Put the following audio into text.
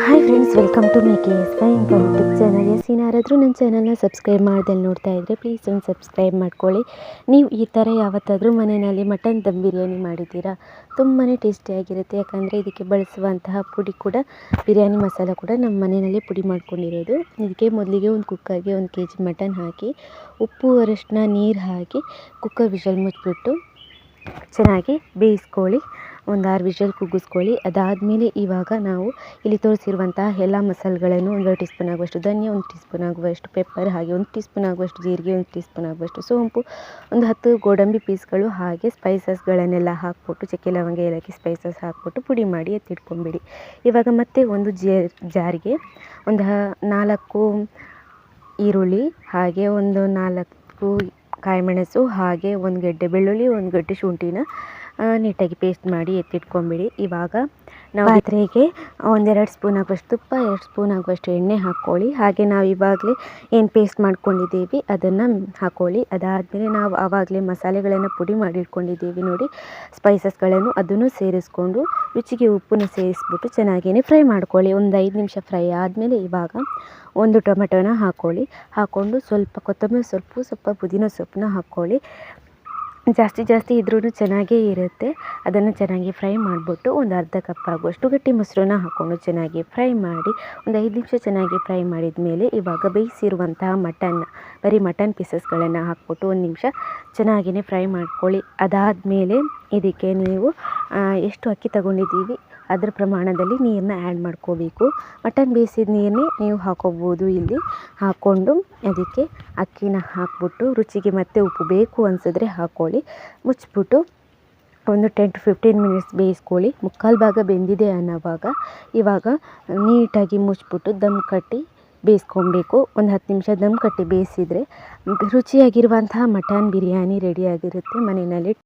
Hi friends welcome to my K S Y YouTube channel S ಏನಾರಾದರೂ ನನ್ನ ಚಾನಲ್ನ subscribe ಮಾಡ್ದಲ್ಲಿ ನೋಡ್ತಾ ಇದ್ದರೆ ಪ್ಲೀಸ್ ಒಂದು ಸಬ್ಸ್ಕ್ರೈಬ್ ಮಾಡ್ಕೊಳ್ಳಿ. ನೀವು ಈ ಥರ ಯಾವತ್ತಾದರೂ ಮನೆಯಲ್ಲಿ ಮಟನ್ ದಮ್ ಬಿರಿಯಾನಿ ಮಾಡಿದ್ದೀರಾ? ತುಂಬಾ ಟೇಸ್ಟಿಯಾಗಿರುತ್ತೆ ಯಾಕಂದರೆ ಇದಕ್ಕೆ ಬಳಸುವಂತಹ ಪುಡಿ ಕೂಡ, ಬಿರಿಯಾನಿ ಮಸಾಲ ಕೂಡ ನಮ್ಮ ಮನೆಯಲ್ಲಿ ಪುಡಿ ಮಾಡ್ಕೊಂಡಿರೋದು. ಇದಕ್ಕೆ ಮೊದಲಿಗೆ ಒಂದು ಕುಕ್ಕರ್ಗೆ ಒಂದು ಕೆ ಜಿ ಮಟನ್ ಹಾಕಿ, ಉಪ್ಪು ಅರಶಿನ ನೀರು ಹಾಕಿ ಕುಕ್ಕರ್ ವಿಷಲ್ ಮುಚ್ಚಿಬಿಟ್ಟು ಚೆನ್ನಾಗಿ ಬೇಯಿಸ್ಕೊಳ್ಳಿ. ಒಂದು ಆರು ವಿಷಲ್ ಕೂಗಿಸ್ಕೊಳ್ಳಿ ಅದಾದಮೇಲೆ ಇವಾಗ ನಾವು ಇಲ್ಲಿ ತೋರಿಸಿರುವಂತಹ ಎಲ್ಲ ಮಸಾಲೆಗಳನ್ನು ಒಂದು ಟೀ ಸ್ಪೂನ್ ಆಗುವಷ್ಟು ಧನಿಯಾ, ಒಂದು ಟೀ ಸ್ಪೂನ್ ಆಗುವಷ್ಟು ಪೆಪ್ಪರ್ ಹಾಗೆ ಒಂದು ಟೀ ಸ್ಪೂನ್ ಆಗುವಷ್ಟು ಜೀರಿಗೆ, ಒಂದು ಟೀ ಸ್ಪೂನ್ ಆಗುವಷ್ಟು ಸೋಂಪು. ಒಂದು ಹತ್ತು ಗೋಡಂಬಿ ಪೀಸ್ಗಳು ಹಾಗೆ ಸ್ಪೈಸಸ್ಗಳನ್ನೆಲ್ಲ ಹಾಕ್ಬಿಟ್ಟು ಚಕ್ಕೆ ಲವಂಗ, ಏಲಕ್ಕಿ ಸ್ಪೈಸಸ್ ಹಾಕ್ಬಿಟ್ಟು ಪುಡಿ ಮಾಡಿ ಎತ್ತಿಟ್ಕೊಂಬಿಡಿ. ಇವಾಗ ಮತ್ತೆ ಒಂದು ಜಾರಿಗೆ ಒಂದು ನಾಲ್ಕು ಈರುಳ್ಳಿ, ಹಾಗೆ ಒಂದು ನಾಲ್ಕು ಕಾಯಿಮೆಣಸು, ಹಾಗೆ ಒಂದು ಗೆಡ್ಡೆ ಬೆಳ್ಳುಳ್ಳಿ, ಒಂದು ಗಡ್ಡೆ ಶುಂಠಿನ ನೀಟಾಗಿ ಪೇಸ್ಟ್ ಮಾಡಿ ಎತ್ತಿಟ್ಕೊಂಬಿಡಿ. ಇವಾಗ ನಾವು ಪಾತ್ರೆಗೆ ಒಂದೆರಡು ಸ್ಪೂನ್ ಆಗುವಷ್ಟು ತುಪ್ಪ ಎರಡು ಸ್ಪೂನ್ ಆಗುವಷ್ಟು ಎಣ್ಣೆ ಹಾಕ್ಕೊಳ್ಳಿ. ಹಾಗೆ ನಾವು ಇವಾಗಲೇ ಏನು ಪೇಸ್ಟ್ ಮಾಡ್ಕೊಂಡಿದ್ದೀವಿ ಅದನ್ನು ಹಾಕ್ಕೊಳ್ಳಿ. ಅದಾದಮೇಲೆ ನಾವು ಆವಾಗಲೇ ಮಸಾಲೆಗಳನ್ನು ಪುಡಿ ಮಾಡಿಟ್ಕೊಂಡಿದ್ದೀವಿ ನೋಡಿ. ಸ್ಪೈಸಸ್ಗಳನ್ನು ಅದನ್ನು ಸೇರಿಸ್ಕೊಂಡು ರುಚಿಗೆ ಉಪ್ಪನ್ನು ಸೇರಿಸ್ಬಿಟ್ಟು ಚೆನ್ನಾಗೇ ಫ್ರೈ ಮಾಡ್ಕೊಳ್ಳಿ. ಒಂದು ಐದು ನಿಮಿಷ ಫ್ರೈ ಆದಮೇಲೆ ಇವಾಗ ಒಂದು ಟೊಮೆಟೊನ ಹಾಕ್ಕೊಳ್ಳಿ. ಹಾಕ್ಕೊಂಡು ಸ್ವಲ್ಪ ಕೊತ್ತಂಬರಿ ಸೊಪ್ಪು ಸ್ವಲ್ಪ ಪುದೀನ ಸೊಪ್ಪನ್ನ ಹಾಕ್ಕೊಳ್ಳಿ. ಜಾಸ್ತಿ ಜಾಸ್ತಿ ಇದ್ರೂ ಚೆನ್ನಾಗೇ ಇರುತ್ತೆ. ಅದನ್ನು ಚೆನ್ನಾಗಿ ಫ್ರೈ ಮಾಡಿಬಿಟ್ಟು ಒಂದು ಅರ್ಧ ಕಪ್ ಆಗುವಷ್ಟು ಗಟ್ಟಿ ಮೊಸರನ್ನ ಹಾಕ್ಕೊಂಡು ಚೆನ್ನಾಗಿ ಫ್ರೈ ಮಾಡಿ ಒಂದು ಐದು ನಿಮಿಷ ಚೆನ್ನಾಗಿ ಫ್ರೈ ಮಾಡಿದ ಮೇಲೆ ಇವಾಗ ಬೇಯಿಸಿರುವಂತಹ ಮಟನ್ ಬರೀ ಮಟನ್ ಪೀಸಸ್ಗಳನ್ನು ಹಾಕ್ಬಿಟ್ಟು ಒಂದು ನಿಮಿಷ ಚೆನ್ನಾಗಿಯೇ ಫ್ರೈ ಮಾಡ್ಕೊಳ್ಳಿ. ಅದಾದಮೇಲೆ ಇದಕ್ಕೆ ನೀವು ಎಷ್ಟು ಅಕ್ಕಿ ತಗೊಂಡಿದ್ದೀವಿ, ಅದರ ಪ್ರಮಾಣದಲ್ಲಿ ನೀರನ್ನ ಆ್ಯಡ್ ಮಾಡ್ಕೋಬೇಕು. ಮಟನ್ ಬೇಯಿಸಿದ ನೀರನ್ನೇ ನೀವು ಹಾಕ್ಕೋಬೋದು ಇಲ್ಲಿ. ಹಾಕ್ಕೊಂಡು ಅದಕ್ಕೆ ಅಕ್ಕಿನ ಹಾಕ್ಬಿಟ್ಟು ರುಚಿಗೆ ಮತ್ತೆ ಉಪ್ಪು ಬೇಕು ಅನಿಸಿದ್ರೆ ಹಾಕ್ಕೊಳ್ಳಿ. ಮುಚ್ಚಿಬಿಟ್ಟು ಒಂದು ಟೆನ್ ಟು ಫಿಫ್ಟೀನ್ ಮಿನಿಟ್ಸ್ ಬೇಯಿಸ್ಕೊಳ್ಳಿ. ಮುಕ್ಕಾಲು ಭಾಗ ಬೆಂದಿದೆ ಅನ್ನೋವಾಗ ಇವಾಗ ನೀಟಾಗಿ ಮುಚ್ಚಿಬಿಟ್ಟು ದಮ್ ಕಟ್ಟಿ ಬೇಯಿಸ್ಕೊಬೇಕು. ಒಂದು ಹತ್ತು ನಿಮಿಷ ದಮ್ ಕಟ್ಟಿ ಬೇಯಿಸಿದರೆ ರುಚಿಯಾಗಿರುವಂತಹ ಮಟನ್ ಬಿರಿಯಾನಿ ರೆಡಿಯಾಗಿರುತ್ತೆ ಮನೆಯಲ್ಲಿ.